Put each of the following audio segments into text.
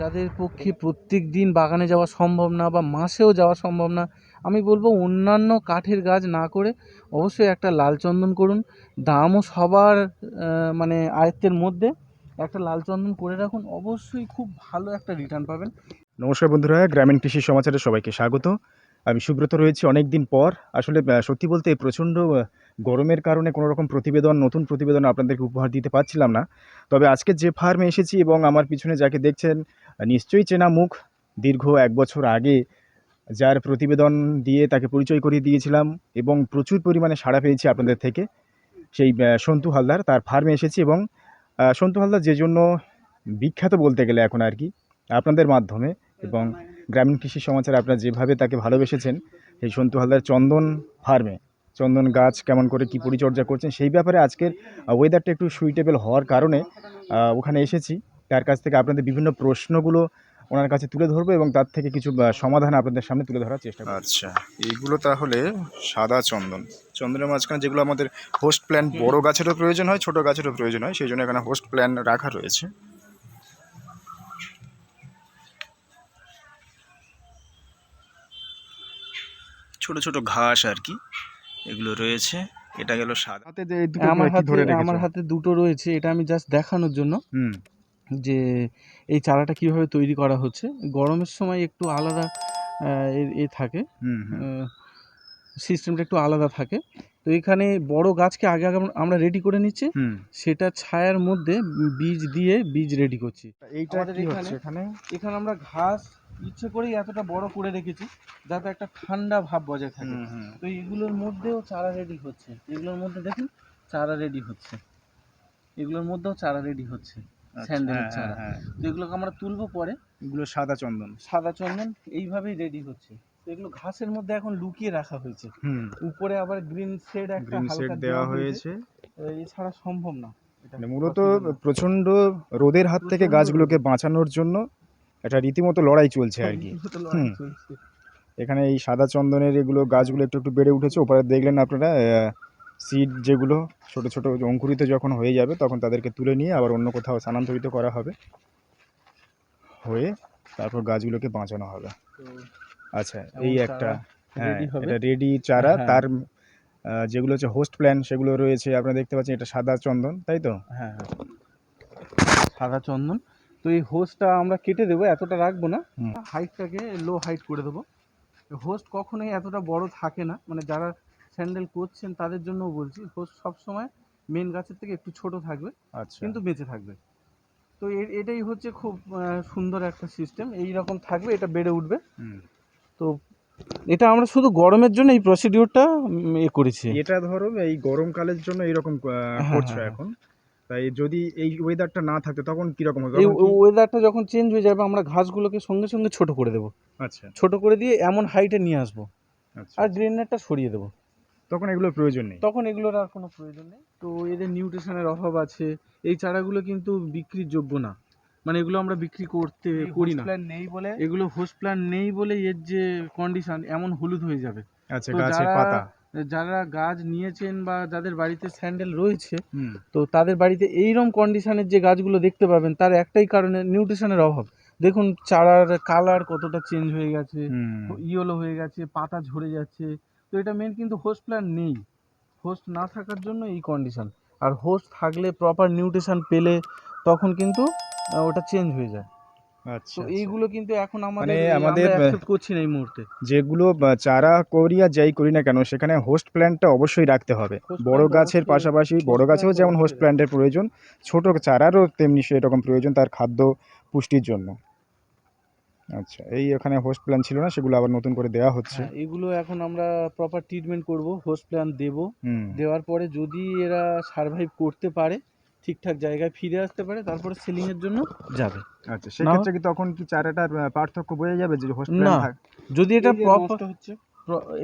যাদের পক্ষে প্রত্যেক দিন বাগানে যাওয়া সম্ভব না বা মাসেও যাওয়া সম্ভব না, আমি বলব অন্যান্য কাঠের গাছ না করে অবশ্যই একটা লাল চন্দন করুন। দামও সবার মানে আয়ত্তের মধ্যে একটা লাল চন্দন করে রাখুন। অবশ্যই খুব ভালো একটা রিটার্ন পাবেন। নমস্কার বন্ধুরা, গ্রামীণ কৃষি সমাচারে সবাইকে স্বাগত। আমি সুব্রত রয়েছি অনেক দিন পর। আসলে সত্যি বলতে প্রচণ্ড গরমের কারণে কোনো রকম প্রতিবেদন, নতুন প্রতিবেদন আপনাদেরকে উপহার দিতে পারছিলাম না। তবে আজকে যে ফার্মে এসেছি এবং আমার পিছনে যাকে দেখছেন নিশ্চয়ই চেনা মুখ। দীর্ঘ এক বছর আগে যার প্রতিবেদন দিয়ে তাকে পরিচয় করিয়ে দিয়েছিলাম এবং প্রচুর পরিমাণে সাড়া পেয়েছি আপনাদের থেকে। সেই সন্তু হালদার তার ফার্মে এসেছি এবং সন্তু হালদার যে জন্য বিখ্যাত বলতে গেলে এখন আর কি, আপনাদের মাধ্যমে এবং গ্রামীণ কৃষি সমাচার আপনারা যেভাবে তাকে ভালোবেসেছেন, সেই সন্তু হালদার চন্দন ফার্মে, চন্দন গাছ কেমন করে কি পরিচর্যা করছেন সেই ব্যাপারে আজকের ওয়েদারটা একটু সুইটেবল হওয়ার কারণে ওখানে এসেছি। তার কাছ থেকে আপনাদের বিভিন্ন প্রশ্নগুলো ওনার কাছে তুলে ধরবো এবং তার থেকে কিছু সমাধান আপনাদের সামনে তুলে ধরার চেষ্টা করব। আচ্ছা এইগুলো তাহলে সাদা চন্দন। চন্দনের মাঝখানে যেগুলো আমাদের হোস্ট প্ল্যান বড় গাছেরও প্রয়োজন হয় ছোট গাছেরও প্রয়োজন হয় সেই জন্য এখানে হোস্ট প্ল্যান রাখা রয়েছে। ছোট ছোট ঘাস আর কি এগুলো রয়েছে। এটা গেল সাদা। হাতে যে আমার কি হাতে ধরে আমার হাতে দুটো রয়েছে এটা আমি জাস্ট দেখানোর জন্য। হুম। যে এই চারাটা কীভাবে তৈরি করা হচ্ছে? গরমের সময় একটু আলাদা এ- থাকে। সিস্টেমটা একটু আলাদা থাকে। তো এখানে বড় গাছকে আগে আগে আমরা- রেডি করে নিচ্ছি। সেটা ছায়ার মধ্যে বীজ দিয়ে বীজ রেডি করছি। এইটা এখানে- এখানে? আমরা ঘাস ইচ্ছে করেই এতটা বড় করে রেখেছি যাতে একটা ঠান্ডা ভাব বজায় থাকে। তো এগুলোর মধ্যেও চারা রেডি হচ্ছে। এগুলোর মধ্যে দেখুন চারা রেডি হচ্ছে। এগুলোর মধ্যেও চারা রেডি হচ্ছে। আচ্ছা, স্যান্ডেলের হ্যাঁ, হ্যাঁ, হ্যাঁ। তো এগুলোকে আমরা তুলবো পরে। এগুলো সাদা চন্দন। সাদা চন্দন এইভাবেই রেডি হচ্ছে। এগুলো ঘাসের মধ্যে এখন লুকিয়ে রাখা হয়েছে। হুম। উপরে আবার গ্রিন শেড একটা গ্রিন হালকা দেওয়া হয়েছে। এছাড়া সম্ভব না। মানে মূলত প্রচণ্ড রোদের হাত থেকে গাছগুলোকে বাঁচানোর জন্য একটা রীতিমতো লড়াই চলছে আর কি। এখানে এই সাদা চন্দনের এগুলো গাছগুলো একটু একটু বেড়ে উঠেছে। ওপরে দেখলেন আপনারা সিড যেগুলো ছোট ছোট অঙ্কুরিত যখন হয়ে যাবে তখন তাদেরকে তুলে নিয়ে আবার অন্য কোথাও স্থানান্তরিত করা হবে। হয়ে তারপর গাছগুলোকে বাঁচানো হবে। আচ্ছা এই একটা হ্যাঁ এটা রেডি চারা। হ্যাঁ। তার যেগুলো হচ্ছে হোস্ট প্ল্যান সেগুলো রয়েছে আপনারা দেখতে পাচ্ছেন এটা সাদা চন্দন তাই তো? হ্যাঁ হ্যাঁ। সাদা চন্দন। তো এই হোস্টটা আমরা কেটে দেবো এতটা রাখব না। হাইটটাকে লো হাইট করে দেবো। হোস্ট কখনোই এতটা বড় থাকে না। মানে যারা স্যান্ডেল করছেন তাদের জন্য বলছি হোস্ট সবসময় মেন গাছের থেকে একটু ছোট থাকবে আচ্ছা। কিন্তু বেঁচে থাকবে। তো এটাই হচ্ছে খুব সুন্দর একটা সিস্টেম এই রকম থাকবে এটা বেড়ে উঠবে। তো এটা আমরা শুধু গরমের জন্য এই প্রসিডিউরটা এ করেছি। এটা ধরো এই গরমকালের জন্য এইরকম আহ, হ্যাঁ, করছ হ্যাঁ, এখন। তাই যদি এই ওয়েদারটা না থাকতো তখন কীরকম হতো এই ওয়েদারটা যখন চেঞ্জ হয়ে যাবে আমরা ঘাসগুলোকে সঙ্গে সঙ্গে ছোট করে দেবো। আচ্ছা। ছোট করে দিয়ে এমন হাইটে নিয়ে আসব। আচ্ছা। আর গ্রেন নেটটা সরিয়ে দেবো। তখন এগুলোর প্রয়োজন নেই। তখন এগুলোর আর কোনো প্রয়োজন নেই। তো এদের নিউট্রিশনের অভাব আছে। এই চারাগুলো কিন্তু বিক্রির যোগ্য না। মানে এগুলো আমরা বিক্রি করতে করি না। নেই বলে এগুলো হোস্ট প্ল্যান নেই বলে এর যে কন্ডিশন এমন হলুদ হয়ে যাবে। আচ্ছা গাছের যারা- পাতা। যারা গাছ নিয়েছেন বা যাদের বাড়িতে স্যান্ডেল রয়েছে তো তাদের বাড়িতে এইরকম কন্ডিশনের যে গাছগুলো দেখতে পাবেন তার একটাই কারণে নিউট্রিশনের অভাব। দেখুন চারার কালার কতটা চেঞ্জ হয়ে গেছে ইয়েলো হয়ে গেছে পাতা ঝরে যাচ্ছে তো এটা মেন কিন্তু হোস্ট প্ল্যান নেই। হোস্ট না থাকার জন্য এই কন্ডিশন আর হোস্ট থাকলে প্রপার নিউট্রিশন পেলে তখন কিন্তু ওটা চেঞ্জ হয়ে যায়। আচ্ছা আচ্ছা। এইগুলো কিন্তু এখন আমাদের মানে আমাদের করছি না এই মুহূর্তে। যেগুলো চারা করি আর যাই করি না কেন সেখানে হোস্ট প্ল্যান্টটা অবশ্যই রাখতে হবে। বড় গাছের পাশাপাশি বড় গাছেও যেমন হোস্ট প্ল্যান্টের প্রয়োজন ছোট চারারও তেমনি সেরকম প্রয়োজন তার খাদ্য পুষ্টির জন্য। আচ্ছা এই এখানে হোস্ট প্ল্যান ছিল না সেগুলো আবার নতুন করে দেওয়া হচ্ছে? হ্যাঁ এগুলো এখন আমরা প্রপার ট্রিটমেন্ট করব হোস্ট প্ল্যান দেব। হুম। দেওয়ার পরে যদি এরা সার্ভাইভ করতে পারে ঠিকঠাক জায়গায় ফিরে আসতে পারে তারপরে সেলিং এর জন্য যাবে। আচ্ছা সেক্ষেত্রে কি তখন কি চারাটার আহ, পার্থক্য বোঝা যাবে যে হোস্ট প্ল্যান থাক? যদি এটা প্রপার হচ্ছে।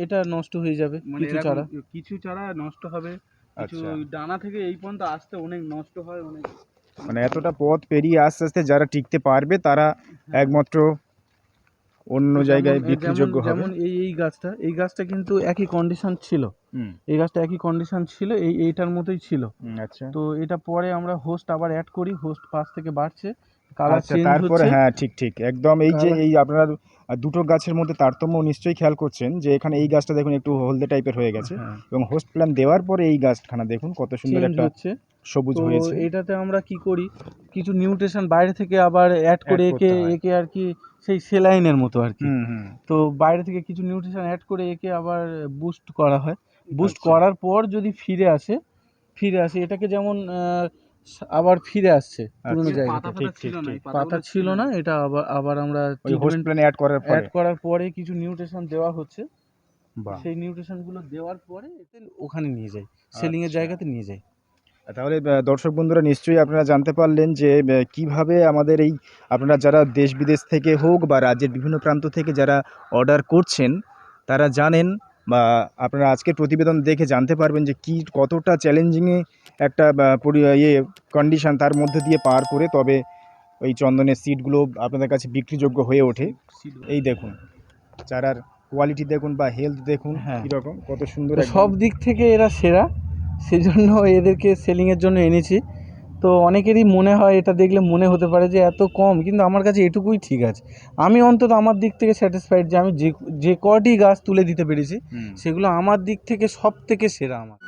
এটা নষ্ট হয়ে যাবে মানে কিছু এরকম চারা। কিছু চারা নষ্ট হবে কিছু আচ্ছা। ডানা থেকে এই পর্যন্ত আসতে অনেক নষ্ট হয় অনেক মানে এতটা পথ পেরিয়ে আস্তে আস্তে যারা টিকতে পারবে তারা একমাত্র অন্য জায়গায় বিক্রিযোগ্য হবে। যেমন এই এই গাছটা এই গাছটা কিন্তু একই কন্ডিশন ছিল। হুম। এই গাছটা একই কন্ডিশন ছিল এই এইটার মতোই ছিল। আচ্ছা। তো এটা পরে আমরা হোস্ট আবার অ্যাড করি হোস্ট পাশ থেকে বাড়ছে কালার আচ্ছা চেঞ্জ তারপরে হ্যাঁ ঠিক ঠিক। একদম এই যে এই আপনার দুটো গাছের মধ্যে তারতম্য নিশ্চয়ই খেয়াল করছেন যে এখানে এই গাছটা দেখুন একটু হলদে টাইপের হয়ে গেছে হ্যাঁ, এবং হোস্ট প্ল্যান দেওয়ার পরে এই গাছখানা দেখুন কত সুন্দর একটা হচ্ছে। সবুজ হয়েছে। এটাতে আমরা কি করি? কিছু নিউট্রিশন বাইরে থেকে আবার অ্যাড করে একে একে আর কি সেই সেলাইনের মতো আর কি। হুম হুম। তো বাইরে থেকে কিছু নিউট্রিশন অ্যাড করে একে আবার বুস্ট করা হয়। বুস্ট আচ্ছা। করার পর যদি ফিরে আসে ফিরে আসে এটাকে যেমন আবার ফিরে আসছে পুরোনো আচ্ছা। জায়গাতে। ঠিক, ঠিক। পাতা ছিল না এটা আবার আবার আমরা হোস্ট ট্রিটমেন্ট প্ল্যান অ্যাড করার পরে। অ্যাড করার পরে কিছু নিউট্রিশন দেওয়া হচ্ছে। সেই নিউট্রিশনগুলো দেওয়ার পরে এতে ওখানে নিয়ে যায় সেলিং এর আচ্ছা। জায়গাতে নিয়ে যায়। তাহলে দর্শক বন্ধুরা নিশ্চয়ই আপনারা জানতে পারলেন যে কীভাবে আমাদের এই আপনারা যারা দেশ বিদেশ থেকে হোক বা রাজ্যের বিভিন্ন প্রান্ত থেকে যারা অর্ডার করছেন তারা জানেন বা আপনারা আজকের প্রতিবেদন দেখে জানতে পারবেন যে কি কতটা চ্যালেঞ্জিংয়ে একটা ইয়ে কন্ডিশন তার মধ্যে দিয়ে পার করে তবে ওই চন্দনের সিটগুলো আপনাদের কাছে বিক্রিযোগ্য হয়ে ওঠে। এই দেখুন চারার কোয়ালিটি দেখুন বা হেলথ দেখুন হ্যাঁ। কীরকম কত সুন্দর সব দিক থেকে এরা সেরা। সেজন্য এদেরকে সেলিংয়ের জন্য এনেছি। তো অনেকেরই মনে হয় এটা দেখলে মনে হতে পারে যে এত কম কিন্তু আমার কাছে এটুকুই ঠিক আছে। আমি অন্তত আমার দিক থেকে স্যাটিসফাইড যে আমি যে যে কটি গাছ তুলে দিতে পেরেছি সেগুলো আমার দিক থেকে সব থেকে সেরা আমার।